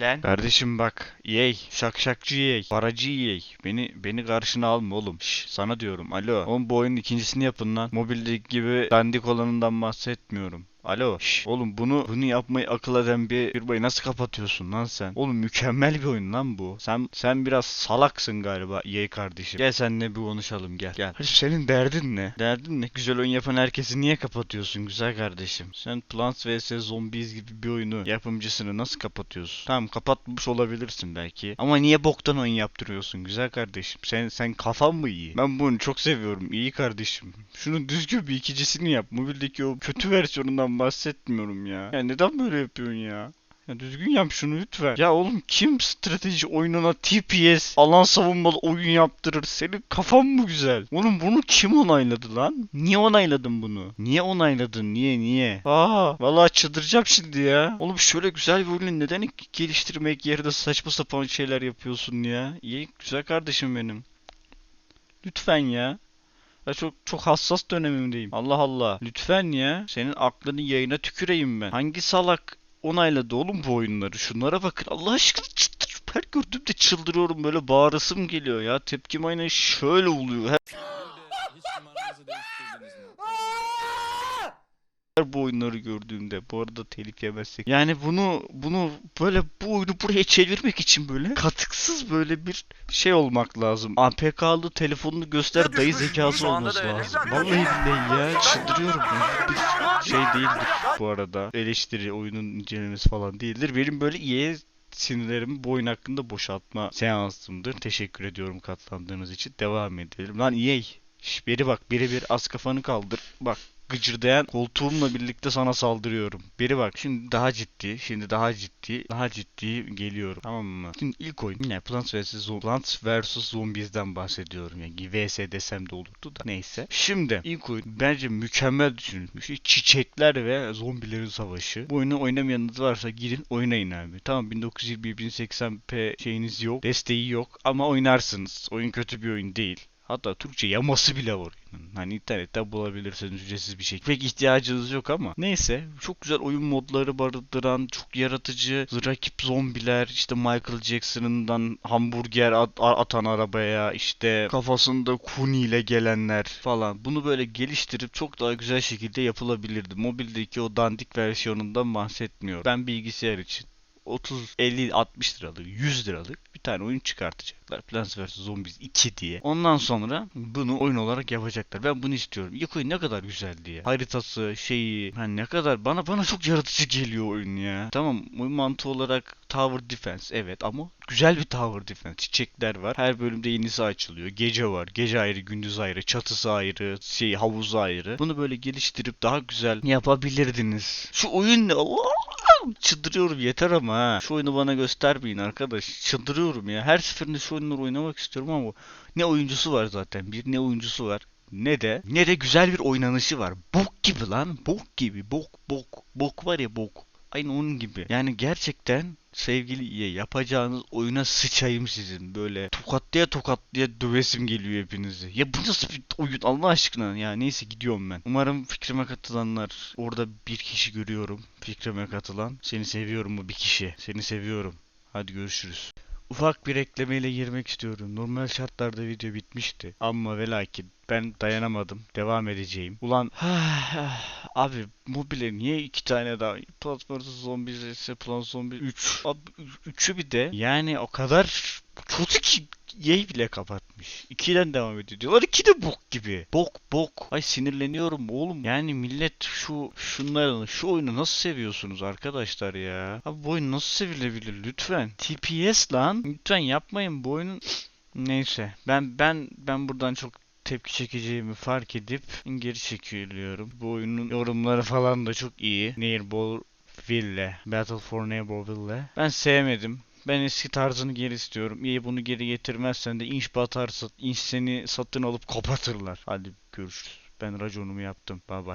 Lan. Kardeşim bak EA şakşakçı EA paracı EA beni beni karşına alma oğlum. Şş, sana diyorum alo. Oğlum bu oyunun ikincisini yapın lan. Mobildeki gibi dandik olanından bahsetmiyorum Alo. Şş, oğlum bunu bunu yapmayı akıl eden bir firmayı nasıl kapatıyorsun lan sen? Oğlum mükemmel bir oyun lan bu. Sen sen biraz salaksın galiba EA kardeşim. Gel seninle bir konuşalım gel. Gel. Hadi senin derdin ne? Derdin ne? Güzel oyun yapan herkesi niye kapatıyorsun güzel kardeşim? Sen Plants vs Zombies gibi bir oyunu yapımcısını nasıl kapatıyorsun? Tamam kapatmış olabilirsin belki. Ama niye boktan oyun yaptırıyorsun güzel kardeşim? Sen sen kafan mı iyi? Ben bunu çok seviyorum iyi kardeşim. Şunun düzgün bir ikincisini yap. Mobildeki o kötü versiyonundan bahsetmiyorum ya. Ya neden böyle yapıyorsun ya? Ya düzgün yap şunu lütfen. Ya oğlum kim strateji oyununa TPS alan savunmalı oyun yaptırır? Senin kafan mı güzel? Oğlum bunu kim onayladı lan? Niye onayladın bunu? Niye onayladın? Niye niye? Aa vallahi çıldıracağım şimdi ya. Oğlum şöyle güzel bir oyunu neden geliştirmek yerine saçma sapan şeyler yapıyorsun ya? İyi güzel kardeşim benim. Lütfen ya. Ya çok çok hassas dönemimdeyim. Allah Allah. Lütfen ya. Senin aklını yayına tüküreyim ben. Hangi salak onayladı oğlum bu oyunları? Şunlara bakın. Allah aşkına çıldır. Her gördüğümde çıldırıyorum. Böyle bağırasım geliyor ya. Tepkim aynen şöyle oluyor. Her bu oyunları gördüğümde. Bu arada telif yemezsek. Yani bunu bunu böyle bu oyunu buraya çevirmek için böyle katıksız böyle bir şey olmak lazım. APK'lı telefonunu göster dayı zekası olması lazım. Vallahi billahi ya çıldırıyorum. Bu bir şey değildir bu arada. Eleştiri oyunun incelemesi falan değildir. Benim böyle iyi sinirlerimi bu oyun hakkında boşaltma seansımdır. Teşekkür ediyorum katlandığınız için. Devam edelim. Lan EA. Şş, beri bak biri bir az kafanı kaldır. Bak gıcırdayan koltuğumla birlikte sana saldırıyorum. Biri bak şimdi daha ciddi, şimdi daha ciddi, daha ciddi geliyorum. Tamam mı? Şimdi ilk oyun yine Plants vs. Zom- Plants vs. Zombies'den bahsediyorum. Yani VS desem de olurdu da. Neyse. Şimdi ilk oyun bence mükemmel düşünülmüş. Çiçekler ve zombilerin savaşı. Bu oyunu oynamayanınız varsa girin oynayın abi. Tamam 1920 1080p şeyiniz yok, desteği yok ama oynarsınız. Oyun kötü bir oyun değil. Hatta Türkçe yaması bile var. Hani internette bulabilirsiniz ücretsiz bir şey. Pek ihtiyacınız yok ama. Neyse çok güzel oyun modları barındıran, çok yaratıcı rakip zombiler, işte Michael Jackson'dan hamburger at- atan arabaya, işte kafasında kuni ile gelenler falan. Bunu böyle geliştirip çok daha güzel şekilde yapılabilirdi. Mobildeki o dandik versiyonundan bahsetmiyorum. Ben bilgisayar için 30, 50, 60 liralık, 100 liralık tane oyun çıkartacaklar. Plants vs Zombies 2 diye. Ondan sonra bunu oyun olarak yapacaklar. Ben bunu istiyorum. İlk oyun ne kadar güzeldi ya. Haritası, şeyi, hani ne kadar bana bana çok yaratıcı geliyor oyun ya. Tamam, oyun mantığı olarak Tower Defense evet ama güzel bir Tower Defense. Çiçekler var. Her bölümde yenisi açılıyor. Gece var. Gece ayrı, gündüz ayrı, çatısı ayrı, şey havuzu ayrı. Bunu böyle geliştirip daha güzel yapabilirdiniz. Şu oyun ne? Çıldırıyorum yeter ama ha. Şu oyunu bana göstermeyin arkadaş. Çıldırıyorum ya. Her seferinde şu oyunları oynamak istiyorum ama ne oyuncusu var zaten. Bir ne oyuncusu var. Ne de ne de güzel bir oynanışı var. Bok gibi lan. Bok gibi. Bok bok. Bok var ya bok. Aynı onun gibi. Yani gerçekten sevgili yapacağınız oyuna sıçayım sizin. Böyle tokatlaya tokatlaya dövesim geliyor hepinizi. Ya bu nasıl bir oyun Allah aşkına ya neyse gidiyorum ben. Umarım fikrime katılanlar orada bir kişi görüyorum. Fikrime katılan. Seni seviyorum bu bir kişi. Seni seviyorum. Hadi görüşürüz. Ufak bir eklemeyle girmek istiyorum. Normal şartlarda video bitmişti. Ama ve lakin ben dayanamadım. Devam edeceğim. Ulan abi mobile niye iki tane daha? Plants vs Zombies ise Plants Zombies 3. Abi 3'ü bir de yani o kadar kötü ki Yey bile kapatmış. 2'den devam ediyor diyorlar. 2 de bok gibi. Bok bok. Ay sinirleniyorum oğlum. Yani millet şu şunları şu oyunu nasıl seviyorsunuz arkadaşlar ya? Abi bu oyun nasıl sevilebilir lütfen? TPS lan. Lütfen yapmayın bu oyunun. Neyse. Ben ben ben buradan çok tepki çekeceğimi fark edip geri çekiliyorum. Bu oyunun yorumları falan da çok iyi. Neighborville, Battle for Neighborville. Ben sevmedim. Ben eski tarzını geri istiyorum. İyi bunu geri getirmezsen de inş batarsa inş seni satın alıp kapatırlar. Hadi görüşürüz. Ben raconumu yaptım. Bye bye.